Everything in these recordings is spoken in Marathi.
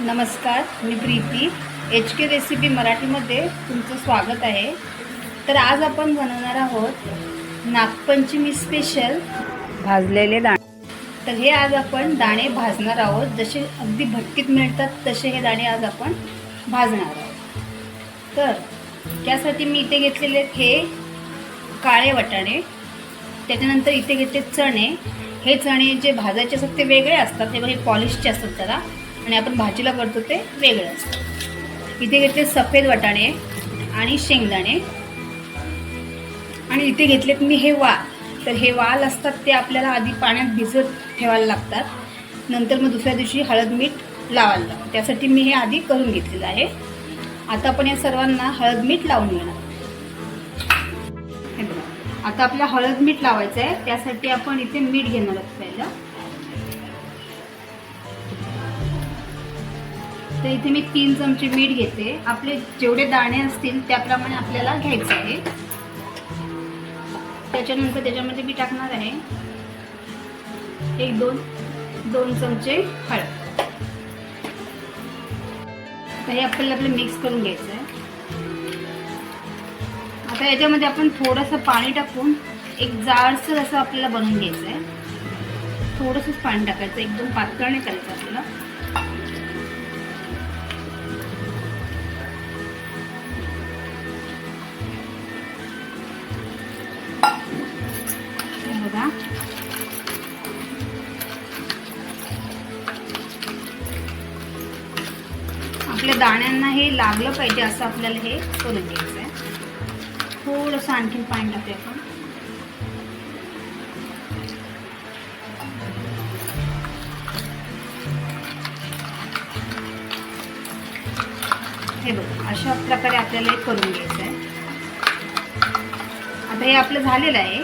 नमस्कार मी प्रीती. एच के रेसिपी मराठीमध्ये तुमचं स्वागत आहे. तर आज आपण बनवणार आहोत नागपंचमी स्पेशल भाजलेले दाणे. तर हे आज आपण दाणे भाजणार आहोत. जसे अगदी भट्टीत मिळतात तसे हे दाणे आज आपण भाजणार आहोत. तर त्यासाठी मी इथे घेतलेले आहेत हे काळे वटाणे. त्याच्यानंतर इथे घेतले चणे. हे चणे जे भाजायचे असतात ते वेगळे असतात. ते हे पॉलिशचे असतात त्याला. आणि आपण भाजीला करतो ते वेगळं. इथे घेतले सफेद वाटाणे आणि शेंगदाणे. आणि इथे घेतलेत मी हे वाल. तर हे वाल असतात ते आपल्याला आधी पाण्यात भिजत ठेवायला लागतात. नंतर मग दुसऱ्या दिवशी हळद मीठ लावायला लागतं त्यासाठी मी हे आधी करून घेतलेलं आहे. आता आपण या सर्वांना हळद मीठ लावून घेणार आता आपल्या हळद मीठ लावायचं आहे त्यासाठी आपण इथे मीठ घेणार आहोत पहिलं. तर इथे मी तीन चमचे मीठ घेते. आपले जेवढे दाणे असतील त्याप्रमाणे आपल्याला घ्यायचं आहे. त्याच्यानंतर त्याच्यामध्ये मी टाकणार आहे एक दोन दोन चमचे हळद. तर हे आपल्याला आपलं मिक्स करून घ्यायचं आहे. आता याच्यामध्ये आपण थोडंसं पाणी टाकून एक जाडसर असं आपल्याला बनवून घ्यायचं आहे. थोडंसंच पाणी टाकायचं एकदम पातळ नाही करायचं आपल्याला. आपल्या दाण्यांना हे लागलं पाहिजे असं आपल्याला हे करून घ्यायचं आहे थोडंसं आणखीन पाणी टाकूया आपण. हे बघ अशा प्रकारे आपल्याला हे करून घ्यायचं आहे आता हे आपलं झालेलं आहे.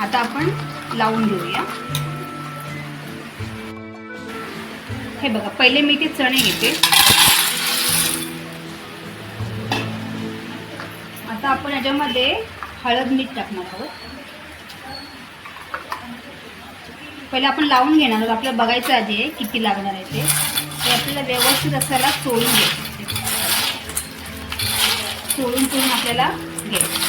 आता आपण लावून घेऊया. हे बघा पहिले मी ते चणे घेते. आता आपण याच्यामध्ये हळद मीठ टाकणार आहोत. पहिले आपण लावून घेणार आहोत. आपल्याला बघायचं आधी आहे किती लागणार आहे ते. ते आपल्याला व्यवस्थित असायला चोळून घ्यायचं चोळून चोळून आपल्याला घ्यायचं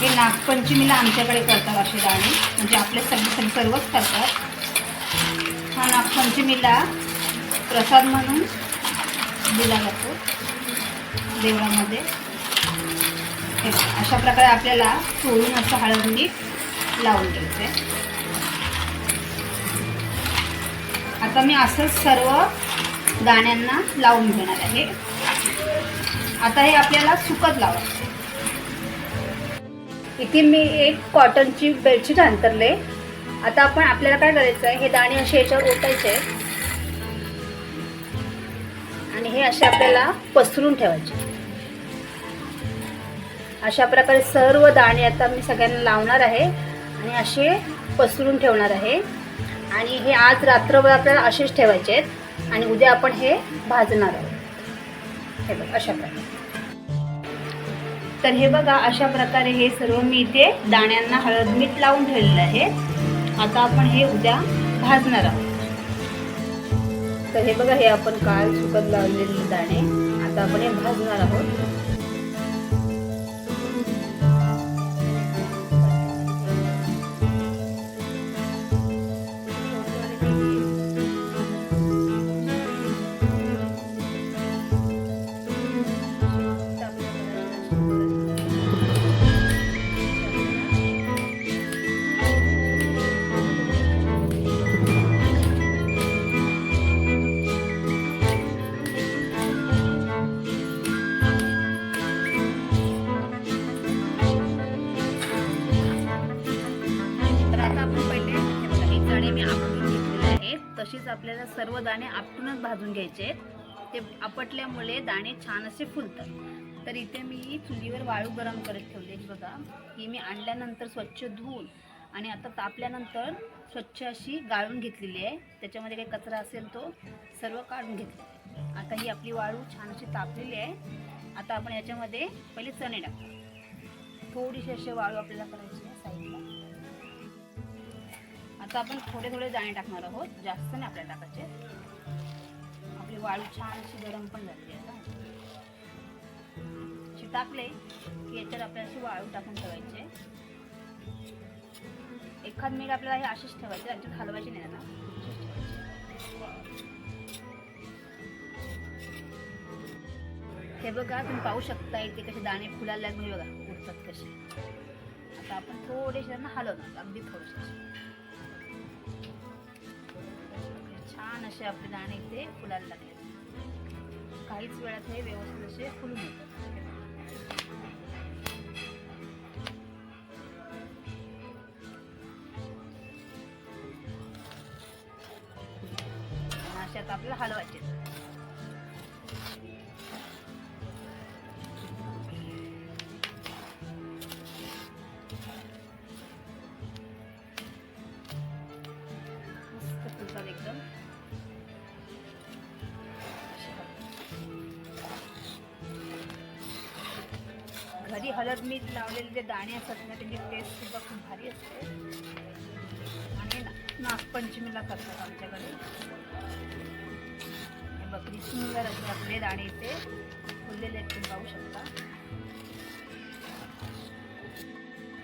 हे नागपंचमीला आमच्याकडे करतात असे दाणे. म्हणजे आपले सगळे सर्वच करतात. हा नागपंचमीला प्रसाद म्हणून दिला जातो देवळामध्ये. अशा प्रकारे आपल्याला चोळून असं हळद मीठ लावून घ्यायचं आहे आता मी असंच सर्व दाण्यांना लावून घेणार आहे. आता हे आपल्याला सुकत लावायचं इथे मी एक कॉटनची बेडशीट अंतरले आता आपण आपल्याला काय करायचं आहे? हे दाणे असे याच्यावर ओतायचे आणि हे असे आपल्याला पसरून ठेवायचे. अशा प्रकारे सर्व दाणे आता मी सगळ्यांना लावणार आहे आणि असे पसरून ठेवणार आहे. आणि हे आज रात्रभर आपल्याला असेच ठेवायचे आहेत आणि उद्या आपण हे भाजणार आहोत. हे बघ अशा प्रकारे. तर हे बघा अशा प्रकारे हे सर्व मी इथे दाण्यांना हळद मीठ लावून ठेवलेलं आहे. आता आपण हे उद्या भाजणार आहोत. तर हे बघा हे आपण काल सुकत लावलेले दाणे. आता आपण हे भाजणार आहोत. आपल्याला सर्व दाणे आपटूनच भाजून घ्यायचे आहेत. ते आपटल्यामुळे दाणे छान असे फुलतात. तर इथे मी चुलीवर वाळू गरम करत ठेवले बघा. ही मी आणल्यानंतर स्वच्छ धुवून आणि आता तापल्यानंतर स्वच्छ अशी गाळून घेतलेली आहे. त्याच्यामध्ये काही कचरा असेल तो सर्व काढून घेतला आता ही आपली वाळू छान अशी तापलेली आहे. आता आपण याच्यामध्ये पहिले चणे टाकू. थोडीशी अशी वाळू आपल्याला करायची आहे साईडला. आता आपण थोडे थोडे दाणे टाकणार आहोत. जास्त नाही आपल्याला टाकायचे. आपली वाळू छान अशी गरम पण झाली आता. अशी टाकले की याच्यात आपल्याला अशी वाळू टाकून ठेवायचे. एखाद मिनिट आपल्याला हे अशीच ठेवायचे यांच्यात हलवायचे नाही ना ठेवायचे. हे बघा तुम्ही पाहू शकता इथे कसे दाणे फुलायला लागले बघा उठतात कसे. आता आपण थोडेसे त्यांना हलवणार अगदी थोडेसे. असे आपले दाणे इथे फुलायला लागले. काहीच वेळात हे व्यवस्थित असे फुलून येतात. आपल्याला हलवायचे. घरी हळद मीठ लावलेले जे दाणे असतात ना त्याची टेस्ट सुद्धा खूप भारी असते. आणि नागपंचमीला करतात आमच्याकडे. बकरी सुंदर असे आपले दाणे इथे फुललेले आहेत तुम्ही पाहू शकता.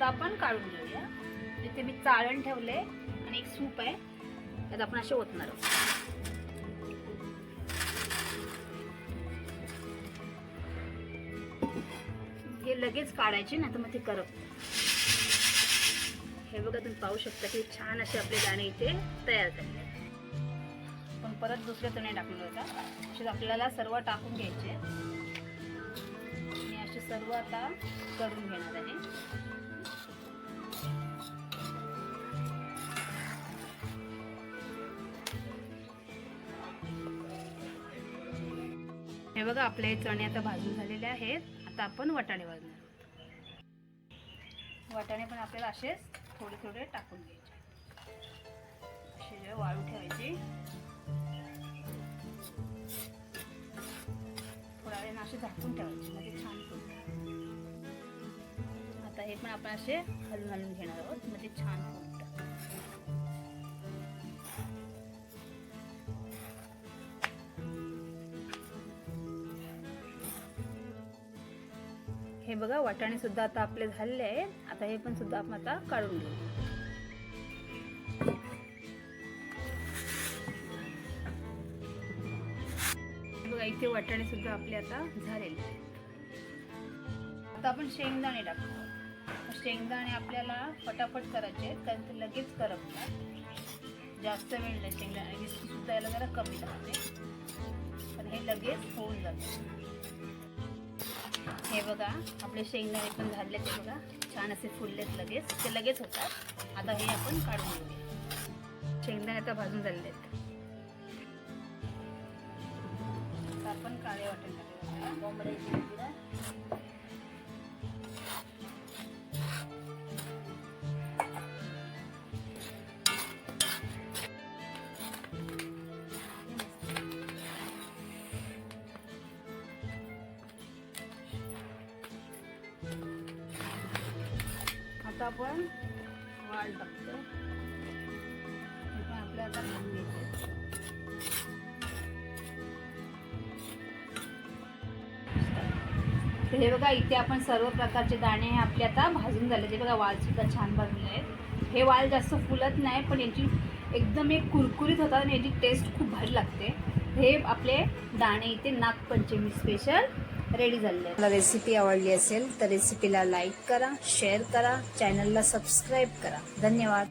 तर आपण काढून घेऊया. इथे मी चाळण ठेवले आणि एक सूप आहे त्यात आपण असे ओतणार आहोत. हे लगेच काढायचे ना तर मग ते करप. हे बघा तुम्ही पाहू शकता की छान असे आपले दाणे इथे तयार झाले पण परत दुसरे चणे टाकणार होता असे आपल्याला सर्व टाकून घ्यायचे. आणि असे सर्व आता करून घेणार आहे. हे बघा आपले चणे आता भाजून झालेले आहेत. आता आपण वाटाणे भाजणार आहोत. वाटाणे पण आपल्याला असेच थोडे थोडे टाकून घ्यायचे. असे जे वाळू ठेवायचे. थोडा वेळ असे झाकून ठेवायचे म्हणजे छान फुलतात आता हे पण आपण असे हलून हलून घेणार आहोत म्हणजे छान फुलतात हे बघा वाटाणे सुद्धा आता आपले झालेले आहे आता हे पण सुद्धा आपण आता काढून घेऊ. बघा इथे वाटाणे सुद्धा आपले आता झालेले आता आपण शेंगदाणे टाकतो शेंगदाणे आपल्याला फटाफट करायचे आहेत कारण ते लगेच करपतात. जास्त वेळ नाही शेंगदाणे सुद्धा याला जरा कमी लागते पण हे लगेच होऊन जातं. हे बघा आपले शेंगदाणे पण झाले ते बघा. छान असे फुललेत लगेच. ते लगेच होतात. आता हे आपण काढून घेऊया. शेंगदाणे आता भाजून झालेले आहेत. आपण काळे वाटेल आता आपण वाळ टाकतो हे पण आपल्या आता घ्यायचे तर हे बघा इथे आपण सर्व प्रकारचे दाणे हे आपले आता भाजून झाले. ते बघा वाल सुद्धा छान भाजले आहेत. हे वाल जास्त फुलत नाही पण याची एकदम एक कुरकुरीत होतात आणि याची टेस्ट खूप भारी लागते. हे आपले दाणे इथे नागपंचमी स्पेशल रेडी झालेले मला रेसिपी आवडली असेल तर रेसिपीला लाईक करा शेअर करा चॅनलला सबस्क्राईब करा. धन्यवाद.